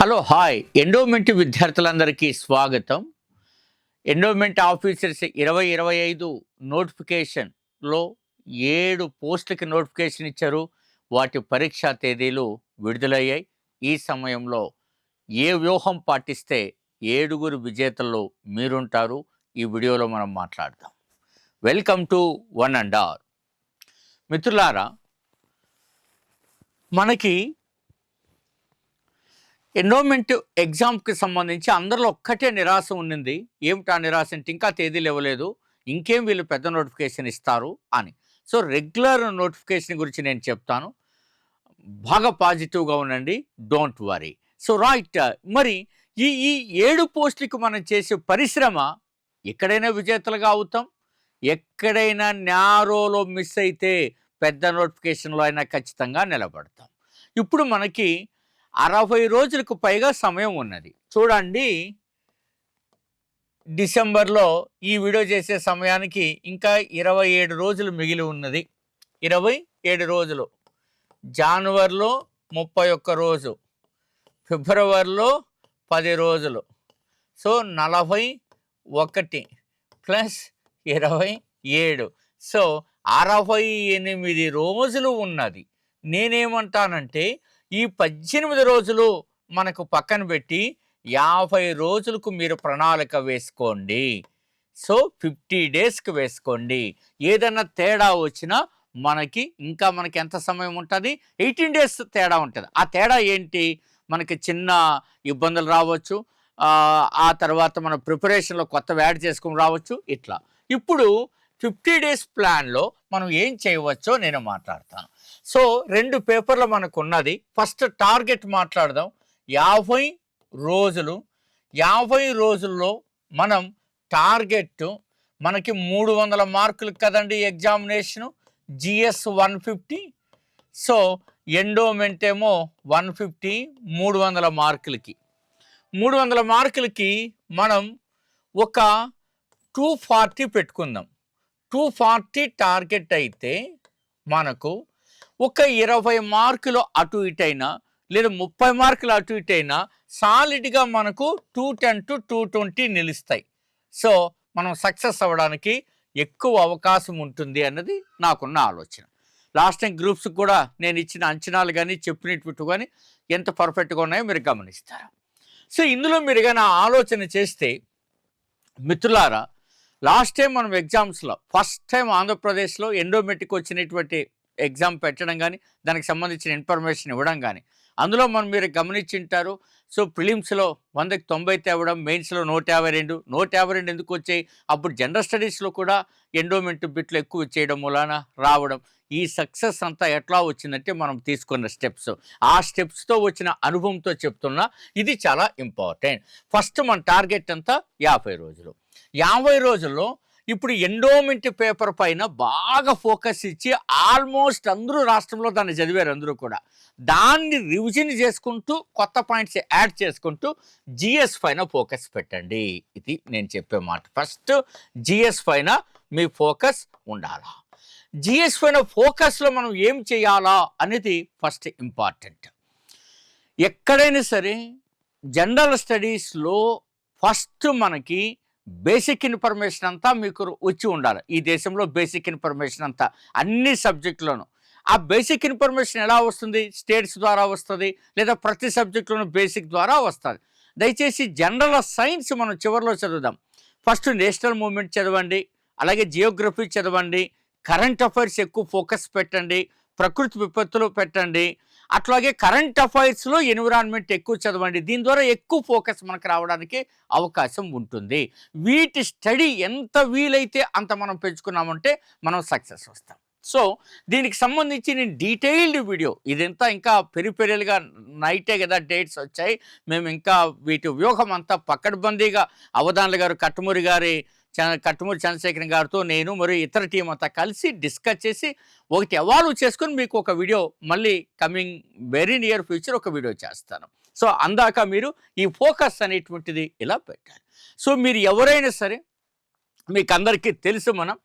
Hello hi. Endowment విద్యార్థులందరికీ స్వాగతం. Endowment officers ఇరవై ఇరవై ఐదు నోటిఫికేషన్లో ఏడు పోస్టులకి నోటిఫికేషన్ ఇచ్చారు. వాటి పరీక్షా తేదీలు విడుదలయ్యాయి. ఈ సమయంలో ఏ వ్యూహం పాటిస్తే ఏడుగురు విజేతల్లో మీరుంటారు. ఈ వీడియోలో మనం మాట్లాడదాం. Welcome to one and all మిత్రులారా మనకి ఎండోమెంట్ ఎగ్జామ్కి సంబంధించి అందరిలో ఒక్కటే నిరాశ ఉండింది. ఏమిటా నిరాశ అంటే ఇంకా తేదీలు ఇవ్వలేదు ఇంకేం వీళ్ళు పెద్ద నోటిఫికేషన్ ఇస్తారు అని. సో రెగ్యులర్ నోటిఫికేషన్ గురించి నేను చెప్తాను. బాగా పాజిటివ్గా ఉండండి. Don't worry. So right. మరి ఈ ఈ ఏడు పోస్టులకు మనం చేసే పరిశ్రమ ఎక్కడైనా విజేతలుగా అవుతాం? ఎక్కడైనా న్యారోలో మిస్ అయితే పెద్ద నోటిఫికేషన్లో అయినా ఖచ్చితంగా నిలబడతాం. ఇప్పుడు మనకి అరవై రోజులకు పైగా సమయం ఉన్నది. చూడండి. డిసెంబర్లో ఈ వీడియో చేసే సమయానికి ఇంకా ఇరవై ఏడు రోజులు మిగిలి ఉన్నది. ఇరవై ఏడు రోజులు. జనవరిలో ముప్పై ఒక్క రోజు. ఫిబ్రవరిలో పది రోజులు. సో నలభై ఒకటి ప్లస్ ఇరవై ఏడు. సో అరవై ఎనిమిది రోజులు ఉన్నది. నేనేమంటానంటే ఈ పద్దెనిమిది రోజులు మనకు పక్కన పెట్టి యాభై రోజులకు మీరు ప్రణాళిక వేసుకోండి. సో ఫిఫ్టీ డేస్కి వేసుకోండి. ఏదైనా తేడా వచ్చినా మనకి ఇంకా మనకి ఎంత సమయం ఉంటుంది? ఎయిటీన్ డేస్ తేడా ఉంటుంది. ఆ తేడా ఏంటి? మనకి చిన్న ఇబ్బందులు రావచ్చు. ఆ, ఆ తర్వాత మన ప్రిపరేషన్లో కొత్త యాడ్ చేసుకుని రావచ్చు. ఇట్లా. ఇప్పుడు ఫిఫ్టీ డేస్ ప్లాన్లో మనం ఏం చేయవచ్చో నేను మాట్లాడతాను. సో రెండు పేపర్లు మనకు ఉన్నది ఫస్ట్ టార్గెట్ మాట్లాడదాం. యాభై రోజులు యాభై రోజుల్లో మనం టార్గెట్ మనకి మూడు వందల మార్కులు కదండి examination GS one fifty. So endowment ఏమో వన్ ఫిఫ్టీ మూడు వందల మార్కులకి. మూడు వందల మార్కులకి మనం ఒక టూ ఫార్టీ పెట్టుకుందాం. టూ ఫార్టీ టార్గెట్ అయితే మనకు ఒక ఇరవై మార్కులు అటు ఇటైనా లేదా ముప్పై మార్కులు అటు ఇటు అయినా సాలిడ్గా మనకు two ten to two twenty నిలుస్తాయి. సో మనం సక్సెస్ అవ్వడానికి ఎక్కువ అవకాశం ఉంటుంది అన్నది నాకున్న ఆలోచన. లాస్ట్ టైం గ్రూప్స్ కూడా నేను ఇచ్చిన అంచనాలు కానీ చెప్పినట్టు కానీ ఎంత పర్ఫెక్ట్గా ఉన్నాయో మీరు గమనిస్తారు? సో ఇందులో మీరు కానీ ఆలోచన చేస్తే మిత్రులారా లాస్ట్ టైం మనం ఎగ్జామ్స్లో ఫస్ట్ టైం ఆంధ్రప్రదేశ్లో ఎండోమెట్రిక్ వచ్చినటువంటి ఎగ్జామ్ పెట్టడం కానీ దానికి సంబంధించిన ఇన్ఫర్మేషన్ ఇవ్వడం కానీ అందులో మనం మీరు గమనించింటారు. సో ప్రిలిమ్స్లో వందకి తొంభై తేవడం మెయిన్స్లో నూట యాభై రెండు. నూట యాభై రెండు ఎందుకు వచ్చాయి? అప్పుడు జనరల్ స్టడీస్లో కూడా ఎండోమెంట్ బిట్లు ఎక్కువ చేయడం మూలాన రావడం. ఈ సక్సెస్ అంతా ఎట్లా వచ్చిందంటే మనం తీసుకున్న స్టెప్స్. ఆ స్టెప్స్తో వచ్చిన అనుభవంతో చెప్తున్నా ఇది చాలా ఇంపార్టెంట్. ఫస్ట్ మన టార్గెట్ అంతా యాభై రోజులు. యాభై రోజుల్లో ఇప్పుడు ఎండోమెంట్ పేపర్ పైన బాగా ఫోకస్ ఇచ్చి ఆల్మోస్ట్ అందరూ రాష్ట్రంలో దాన్ని చదివారు అందరూ కూడా. దాన్ని రివిజన్ చేసుకుంటూ కొత్త పాయింట్స్ యాడ్ చేసుకుంటూ జిఎస్ పైన ఫోకస్ పెట్టండి. ఇది నేను చెప్పే మాట. ఫస్ట్ జిఎస్ పైన మీ ఫోకస్ ఉండాలా. జిఎస్ పైన ఫోకస్లో మనం ఏం చేయాలా అనేది ఫస్ట్ ఇంపార్టెంట్. ఎక్కడైనా సరే జనరల్ స్టడీస్లో ఫస్ట్ మనకి బేసిక్ ఇన్ఫర్మేషన్ అంతా మీకు వచ్చి ఉండాలి. ఈ దేశంలో బేసిక్ ఇన్ఫర్మేషన్ అంతా అన్ని సబ్జెక్టులోనూ. ఆ బేసిక్ ఇన్ఫర్మేషన్ ఎలా వస్తుంది? స్టేట్స్ ద్వారా వస్తుంది లేదా ప్రతి సబ్జెక్టులోనూ బేసిక్ ద్వారా వస్తుంది. దయచేసి జనరల్ సైన్స్ మనం చివరిలో చదువుదాం. ఫస్ట్ నేషనల్ మూమెంట్ చదవండి అలాగే జియోగ్రఫీ చదవండి కరెంట్ అఫైర్స్ ఎక్కువ ఫోకస్ పెట్టండి ప్రకృతి విపత్తులు పెట్టండి అట్లాగే కరెంట్ అఫైర్స్లో ఎన్విరాన్మెంట్ ఎక్కువ చదవండి. దీని ద్వారా ఎక్కువ ఫోకస్ మనకు రావడానికి అవకాశం ఉంటుంది. వీటి స్టడీ ఎంత వీలైతే అంత మనం పెంచుకున్నామంటే మనం సక్సెస్ వస్తాం. సో దీనికి సంబంధించి నేను డీటెయిల్డ్ వీడియో ఇదంతా ఇంకా పెరిపెరియల్గా నైటే కదా డేట్స్ వచ్చాయి. మేము ఇంకా వీటి వ్యూహం అంతా పక్కడబందీగా అవధానులు గారు కట్టుమూరి గారి కట్టుమూరి చంద్రశేఖర్ గారితో నేను మరియు ఇతర టీం అంతా కలిసి డిస్కస్ చేసి ఒకటి ఎవాల్వ్ చేసుకుని మీకు ఒక వీడియో మళ్ళీ కమింగ్ వెరీ నియర్ ఫ్యూచర్ ఒక వీడియో చేస్తాను. సో అందాక మీరు ఈ ఫోకస్ అనేటువంటిది ఇలా పెట్టాలి. సో మీరు ఎవరైనా సరే మీకు అందరికీ తెలుసు మనం.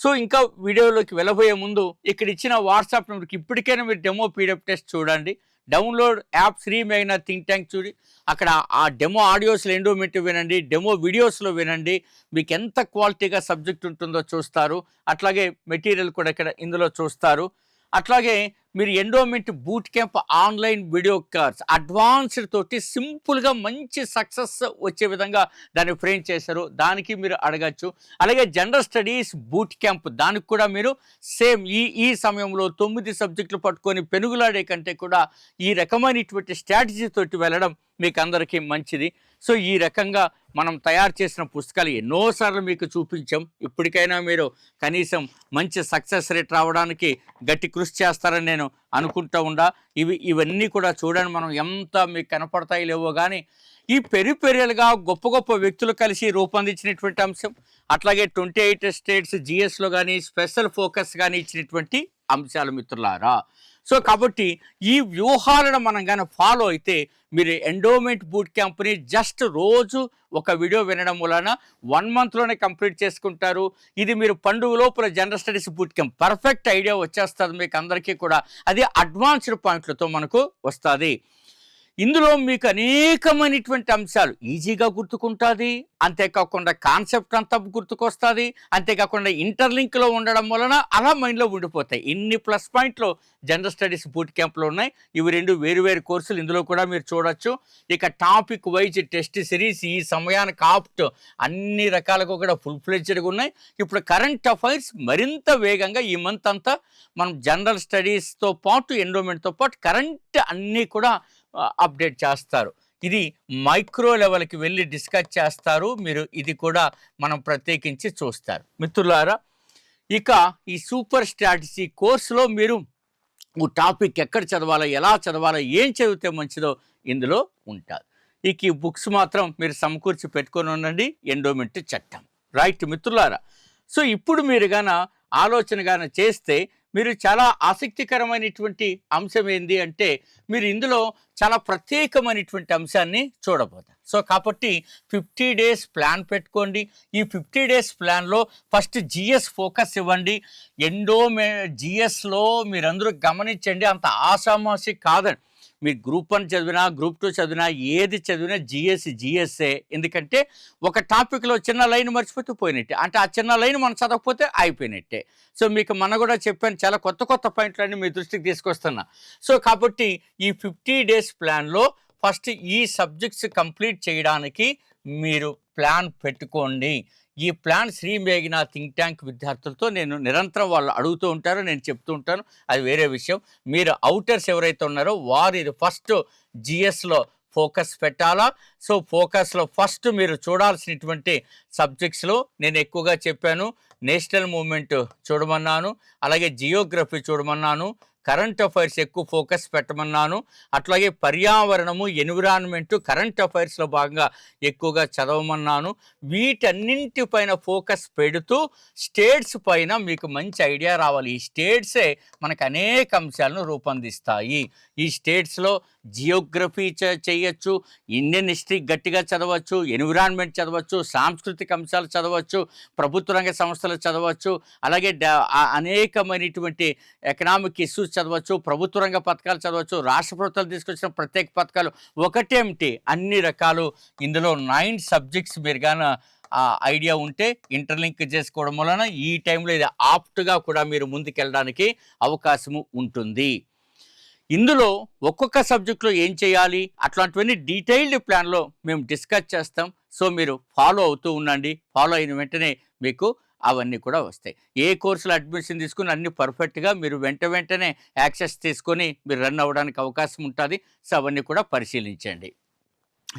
సో ఇంకా వీడియోలోకి వెళ్ళబోయే ముందు ఇక్కడ ఇచ్చిన వాట్సాప్ నెంబర్కి ఇప్పటికైనా మీరు డెమో పీడిఎఫ్ టెస్ట్ చూడండి. Download app Shri think tank చూడి. అక్కడ ఆ డెమో ఆడియోస్లో ఎండోమెంట్ వినండి డెమో వీడియోస్లో వినండి. మీకు ఎంత క్వాలిటీగా సబ్జెక్ట్ ఉంటుందో చూస్తారు. అట్లాగే మెటీరియల్ కూడా ఇక్కడ ఇందులో చూస్తారు. అట్లాగే మీరు endowment boot camp online video courses advanced తోటి సింపుల్గా మంచి సక్సెస్ వచ్చే విధంగా దాన్ని ఫ్రేమ్ చేశారు. దానికి మీరు అడగచ్చు. అలాగే జనరల్ స్టడీస్ బూట్ క్యాంప్ దానికి కూడా మీరు సేమ్ ఈ ఈ సమయంలో తొమ్మిది సబ్జెక్టులు పట్టుకొని పెనుగులాడే కంటే కూడా ఈ రకమైనటువంటి స్ట్రాటజీ తోటి వెళ్ళడం మీకు అందరికీ మంచిది. సో ఈ రకంగా మనం తయారు చేసిన పుస్తకాలు ఎన్నోసార్లు మీకు చూపించాం. ఇప్పటికైనా మీరు కనీసం మంచి సక్సెస్ రేట్ రావడానికి గట్టి కృషి చేస్తారని నేను అనుకుంటూ ఉండా. ఇవి ఇవన్నీ కూడా చూడండి మనం ఎంత మీకు కనపడతాయి లేవో కానీ ఈ పెరిపెరియలుగా గొప్ప గొప్ప వ్యక్తులు కలిసి రూపొందించినటువంటి అంశం అట్లాగే ట్వంటీ ఎయిట్ స్టేట్స్ జిఎస్లో కానీ స్పెషల్ ఫోకస్ కానీ ఇచ్చినటువంటి అంశాలు మిత్రులారా. సో కాబట్టి ఈ వ్యూహాలను మనం కానీ ఫాలో అయితే మీరు ఎండోమెంట్ బూట్ క్యాంప్ని జస్ట్ రోజు ఒక వీడియో వినడం వలన వన్ మంత్లోనే కంప్లీట్ చేసుకుంటారు. ఇది మీరు పండుగ లోపల general studies boot camp perfect idea వచ్చేస్తుంది మీకు అందరికీ కూడా. అది అడ్వాన్స్డ్ పాయింట్లతో మనకు వస్తుంది. ఇందులో మీకు అనేకమైనటువంటి అంశాలు ఈజీగా గుర్తుకుంటుంది అంతేకాకుండా కాన్సెప్ట్ అంతా గుర్తుకొస్తుంది అంతేకాకుండా ఇంటర్లింక్లో ఉండడం వలన అలా మైండ్లో ఉండిపోతాయి. ఇన్ని ప్లస్ పాయింట్లు జనరల్ స్టడీస్ బూట్ క్యాంప్లో ఉన్నాయి. ఇవి రెండు వేరు వేరు కోర్సులు ఇందులో కూడా మీరు చూడొచ్చు. ఇక టాపిక్ వైజ్ టెస్ట్ సిరీస్ ఈ సమయానికి ఆప్ట్ అన్ని రకాలుగా కూడా ఫుల్ ఫ్లెడ్జ్డ్గా ఉన్నాయి. ఇప్పుడు కరెంట్ అఫైర్స్ మరింత వేగంగా ఈ మంత్ అంతా మనం జనరల్ స్టడీస్తో పాటు ఎండోమెంట్తో పాటు కరెంట్ అన్నీ కూడా అప్డేట్ చేస్తారు. ఇది మైక్రో లెవెల్కి వెళ్ళి డిస్కస్ చేస్తారు. మీరు ఇది కూడా మనం ప్రత్యేకించి చూస్తారు. మిత్రులారా ఇక ఈ సూపర్ స్ట్రాటజీ కోర్సులో మీరు ఓ టాపిక్ ఎక్కడ చదవాలో ఎలా చదవాలో ఏం చదివితే మంచిదో ఇందులో ఉంటారు. ఇక ఈ బుక్స్ మాత్రం మీరు సమకూర్చి పెట్టుకొని ఉండండి. ఎండోమెంట్ చట్టం. రైట్ మిత్రులారా సో ఇప్పుడు మీరు గాన ఆలోచన గాన చేస్తే మీరు చాలా ఆసక్తికరమైనటువంటి అంశం ఏంది అంటే మీరు ఇందులో చాలా ప్రత్యేకమైనటువంటి అంశాన్ని చూడబోతారు సో కాబట్టి ఫిఫ్టీ డేస్ ప్లాన్ పెట్టుకోండి. ఈ ఫిఫ్టీ డేస్ ప్లాన్లో ఫస్ట్ జిఎస్ ఫోకస్ ఇవ్వండి. ఎండో మే జిఎస్లో మీరందరూ గమనించండి అంత ఆషామాషి కాదండి. మీరు గ్రూప్ వన్ చదివినా గ్రూప్ టూ చదివినా ఏది చదివినా జిఎస్సి జిఎస్ఏ ఎందుకంటే ఒక టాపిక్లో చిన్న లైన్ మర్చిపోతే పోయినట్టే. అంటే ఆ చిన్న లైన్ మనం చదవకపోతే అయిపోయినట్టే. సో మీకు మన కూడా చెప్పాను చాలా కొత్త కొత్త పాయింట్లన్నీ మీ దృష్టికి తీసుకొస్తున్నా. సో కాబట్టి ఈ ఫిఫ్టీ డేస్ ప్లాన్లో ఫస్ట్ ఈ సబ్జెక్ట్స్ కంప్లీట్ చేయడానికి మీరు ప్లాన్ పెట్టుకోండి. ఈ ప్లాన్ శ్రీ మేఘనా థింక్ ట్యాంక్ విద్యార్థులతో నేను నిరంతరం వాళ్ళు అడుగుతూ ఉంటారు నేను చెప్తూ ఉంటాను. అది వేరే విషయం. మీరు అవుటర్స్ ఎవరైతే ఉన్నారో వారు ఇది ఫస్ట్ జిఎస్లో ఫోకస్ పెట్టాలా? సో ఫోకస్లో ఫస్ట్ మీరు చూడాల్సినటువంటి సబ్జెక్ట్స్లో నేను ఎక్కువగా చెప్పాను. నేషనల్ మూమెంట్ చూడమన్నాను అలాగే జియోగ్రఫీ చూడమన్నాను కరెంట్ అఫైర్స్ ఎక్కువ ఫోకస్ పెట్టమన్నాను అట్లాగే పర్యావరణము ఎన్విరాన్మెంటు కరెంట్ అఫైర్స్లో భాగంగా ఎక్కువగా చదవమన్నాను. వీటన్నింటిపైన ఫోకస్ పెడుతూ స్టేట్స్ పైన మీకు మంచి ఐడియా రావాలి. ఈ స్టేట్సే మనకు అనేక అంశాలను రూపొందిస్తాయి. ఈ స్టేట్స్లో జియోగ్రఫీ చేయొచ్చు ఇండియన్ హిస్టరీ గట్టిగా చదవచ్చు ఎన్విరాన్మెంట్ చదవచ్చు సాంస్కృతిక అంశాలు చదవచ్చు ప్రభుత్వ రంగ సంస్థలు చదవచ్చు అలాగే అనేకమైనటువంటి ఎకనామిక్ ఇష్యూస్ చదవచ్చు ప్రభుత్వ రంగ పథకాలు చదవచ్చు రాష్ట్ర ప్రభుత్వాలు తీసుకొచ్చిన ప్రత్యేక పథకాలు ఒకటేమిటి? అన్ని రకాలు ఇందులో నైన్ సబ్జెక్ట్స్ మీరు ఆ ఐడియా ఉంటే ఇంటర్లింక్ చేసుకోవడం వలన ఈ టైంలో ఇది ఆప్ట్గా కూడా మీరు ముందుకెళ్ళడానికి అవకాశము ఉంటుంది. ఇందులో ఒక్కొక్క సబ్జెక్ట్లో ఏం చేయాలి? అట్లాంటివన్నీ డీటెయిల్డ్ ప్లాన్లో మేము డిస్కస్ చేస్తాం. సో మీరు ఫాలో అవుతూ ఉండండి. ఫాలో అయిన వెంటనే మీకు అవన్నీ కూడా వస్తాయి. ఏ కోర్సులో అడ్మిషన్ తీసుకుని అన్ని పర్ఫెక్ట్గా మీరు వెంట వెంటనే యాక్సెస్ తీసుకొని మీరు రన్ అవ్వడానికి అవకాశం ఉంటుంది. సో అవన్నీ కూడా పరిశీలించండి.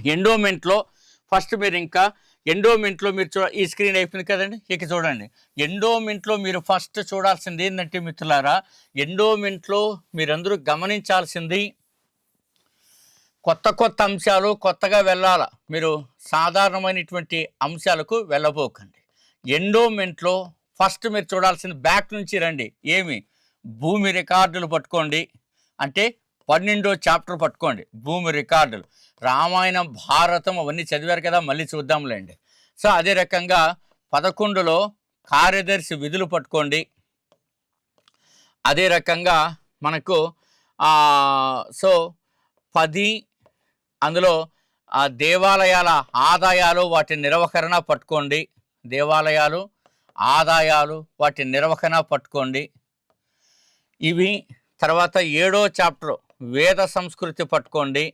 ఎండోమెంట్లో ఫస్ట్ మీరు ఇంకా ఎండోమెంట్లో మీరు చూ ఈ స్క్రీన్ అయిపోయింది కదండి? ఇక చూడండి. ఎండోమెంట్లో మీరు ఫస్ట్ చూడాల్సింది ఏంటంటే మిత్రులారా ఎండోమెంట్లో మీరందరూ గమనించాల్సింది కొత్త కొత్త అంశాలు కొత్తగా వెళ్ళాల. మీరు సాధారణమైనటువంటి అంశాలకు వెళ్ళబోకండి. ఎండోమెంట్లో ఫస్ట్ మీరు చూడాల్సిన బ్యాక్ నుంచి రండి. ఏమి? భూమి రికార్డులు పట్టుకోండి. అంటే పన్నెండో చాప్టర్ పట్టుకోండి. భూమి రికార్డులు. రామాయణం భారతం అవన్నీ చదివారు కదా మళ్ళీ చూద్దాంలేండి. సో అదే రకంగా పదకొండులో కార్యదర్శి విధులు పట్టుకోండి. అదే రకంగా మనకు సో పది అందులో ఆ దేవాలయాల ఆదాయాలు వాటి నిర్వహణ పట్టుకోండి. దేవాలయాలు ఆదాయాలు వాటి నిర్వహణ పట్టుకోండి. ఇవి తర్వాత ఏడో చాప్టర్ వేద సంస్కృతి పట్టుకోండి.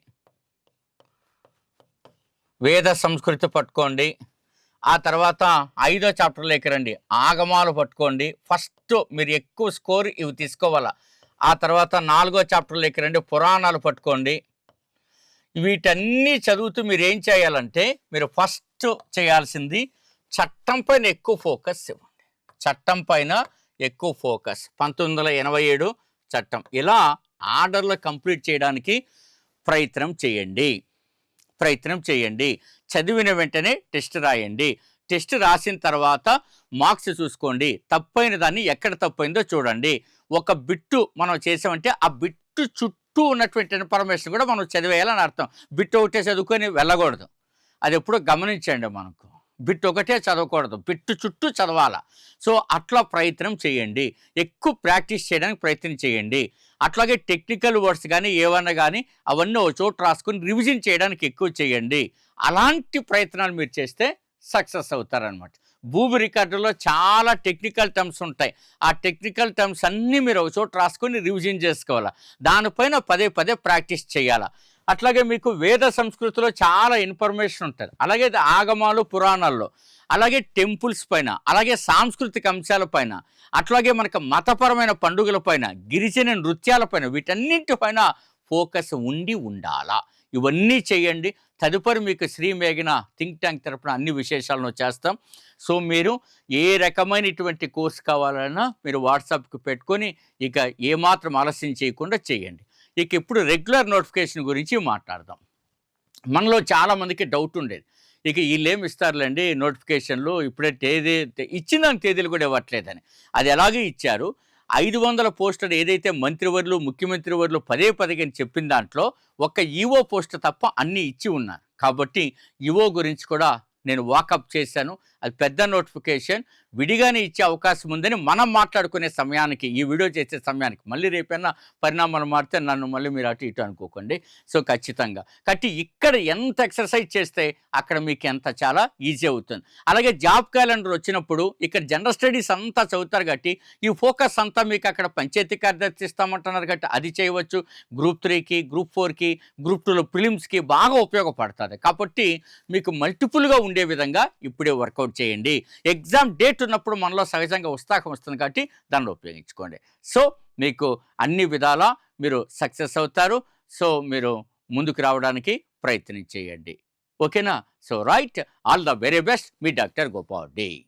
వేద సంస్కృతి పట్టుకోండి. ఆ తర్వాత ఐదో చాప్టర్లోకి రండి. ఆగమాలు పట్టుకోండి. ఫస్ట్ మీరు ఎక్కువ స్కోర్ ఇవి తీసుకోవాలా. ఆ తర్వాత నాలుగో చాప్టర్లోకి రండి. పురాణాలు పట్టుకోండి. వీటన్నీ చదువుతూ మీరు ఏం చేయాలంటే మీరు ఫస్ట్ చేయాల్సింది చట్టం పైన ఎక్కువ ఫోకస్ ఇవ్వండి. చట్టం పైన ఎక్కువ ఫోకస్. పంతొమ్మిది వందల ఎనభై ఏడు చట్టం. ఇలా ఆర్డర్లు కంప్లీట్ చేయడానికి ప్రయత్నం చేయండి. ప్రయత్నం చేయండి. చదివిన వెంటనే టెస్ట్ రాయండి. టెస్ట్ రాసిన తర్వాత మార్క్స్ చూసుకోండి. తప్పైన దాన్ని ఎక్కడ తప్పైందో చూడండి. ఒక బిట్టు మనం చేసామంటే ఆ బిట్టు చుట్టూ ఉన్నటువంటి ఇన్ఫర్మేషన్ కూడా మనం చదివేయాలని అర్థం. బిట్టు ఒకటే చదువుకొని వెళ్ళకూడదు. అది ఎప్పుడో గమనించండి మనకు. బిట్ ఒకటే చదవకూడదు. బిట్టు చుట్టూ చదవాలా. సో అట్లా ప్రయత్నం చేయండి. ఎక్కువ ప్రాక్టీస్ చేయడానికి ప్రయత్నం చేయండి. అట్లాగే టెక్నికల్ వర్డ్స్ కానీ ఏమన్నా కానీ అవన్నీ ఒక చోట రాసుకుని రివిజన్ చేయడానికి ఎక్కువ చేయండి. అలాంటి ప్రయత్నాలు మీరు చేస్తే సక్సెస్ అవుతారనమాట భూమి రికార్డులో చాలా టెక్నికల్ టర్మ్స్ ఉంటాయి. ఆ టెక్నికల్ టర్మ్స్ అన్నీ మీరు ఒక చోట రాసుకొని రివిజన్ చేసుకోవాలా. దానిపైన పదే పదే ప్రాక్టీస్ చేయాలా. అట్లాగే మీకు వేద సంస్కృతిలో చాలా ఇన్ఫర్మేషన్ ఉంటుంది. అలాగే ఆగమాలు పురాణాల్లో. అలాగే టెంపుల్స్ పైన అలాగే సాంస్కృతిక అంశాల పైన అట్లాగే మనకు మతపరమైన పండుగల పైన గిరిజన నృత్యాల పైన వీటన్నింటిపైన ఫోకస్ ఉండి ఉండాలా? ఇవన్నీ చేయండి. తదుపరి మీకు శ్రీ మేఘన థింక్ ట్యాంక్ తరపున అన్ని విశేషాలను చేస్తాం. సో మీరు ఏ రకమైనటువంటి కోర్స్ కావాలన్నా మీరు వాట్సాప్కి పెట్టుకొని ఇక ఏమాత్రం ఆలస్యం చేయకుండా చేయండి. ఇక ఇప్పుడు రెగ్యులర్ నోటిఫికేషన్ గురించి మాట్లాడదాం. మనలో చాలామందికి డౌట్ ఉండేది. ఇక వీళ్ళు ఏమి ఇస్తారులేండి నోటిఫికేషన్లు? ఇప్పుడే తేదీ ఇచ్చిన తేదీలు కూడా ఇవ్వట్లేదని. అది ఎలాగే ఇచ్చారు. ఐదు వందల పోస్టులు ఏదైతే మంత్రివర్లు ముఖ్యమంత్రివర్లు పదే పదే అని చెప్పిన దాంట్లో ఒక్క ఈవో పోస్ట్ తప్ప అన్నీ ఇచ్చి ఉన్నారు. కాబట్టి ఈవో గురించి కూడా నేను వాకప్ చేశాను. అది పెద్ద నోటిఫికేషన్ విడిగానే ఇచ్చే అవకాశం ఉందని మనం మాట్లాడుకునే సమయానికి ఈ వీడియో చేసే సమయానికి. మళ్ళీ రేపైనా పరిణామాలు మారితే నన్ను మళ్ళీ మీరు అటు ఇటు అనుకోకండి. సో ఖచ్చితంగా. కాబట్టి ఇక్కడ ఎంత ఎక్సర్సైజ్ చేస్తే అక్కడ మీకు ఎంత చాలా ఈజీ అవుతుంది. అలాగే జాబ్ క్యాలెండర్ వచ్చినప్పుడు ఇక్కడ జనరల్ స్టడీస్ అంతా చదువుతారు కాబట్టి ఈ ఫోకస్ అంతా మీకు అక్కడ పంచాయతీ కార్యదర్శి ఇస్తామంటున్నారు కాబట్టి అది చేయవచ్చు. గ్రూప్ త్రీకి గ్రూప్ ఫోర్కి గ్రూప్ టూలో ప్రిలిమ్స్కి బాగా ఉపయోగపడుతుంది. కాబట్టి మీకు మల్టిపుల్గా ఉండే విధంగా ఇప్పుడే వర్కౌట్ చేయండి. ఎగ్జామ్ డేట్ ఉన్నప్పుడు మనలో సహజంగా ఉత్సాహం వస్తుంది కాబట్టి దానిలో ఉపయోగించుకోండి. సో మీకు అన్ని విధాలా మీరు సక్సెస్ అవుతారు. సో మీరు ముందుకు రావడానికి ప్రయత్నం చేయండి. ఓకేనా? So right. All the very best. Me doctor Gopal day.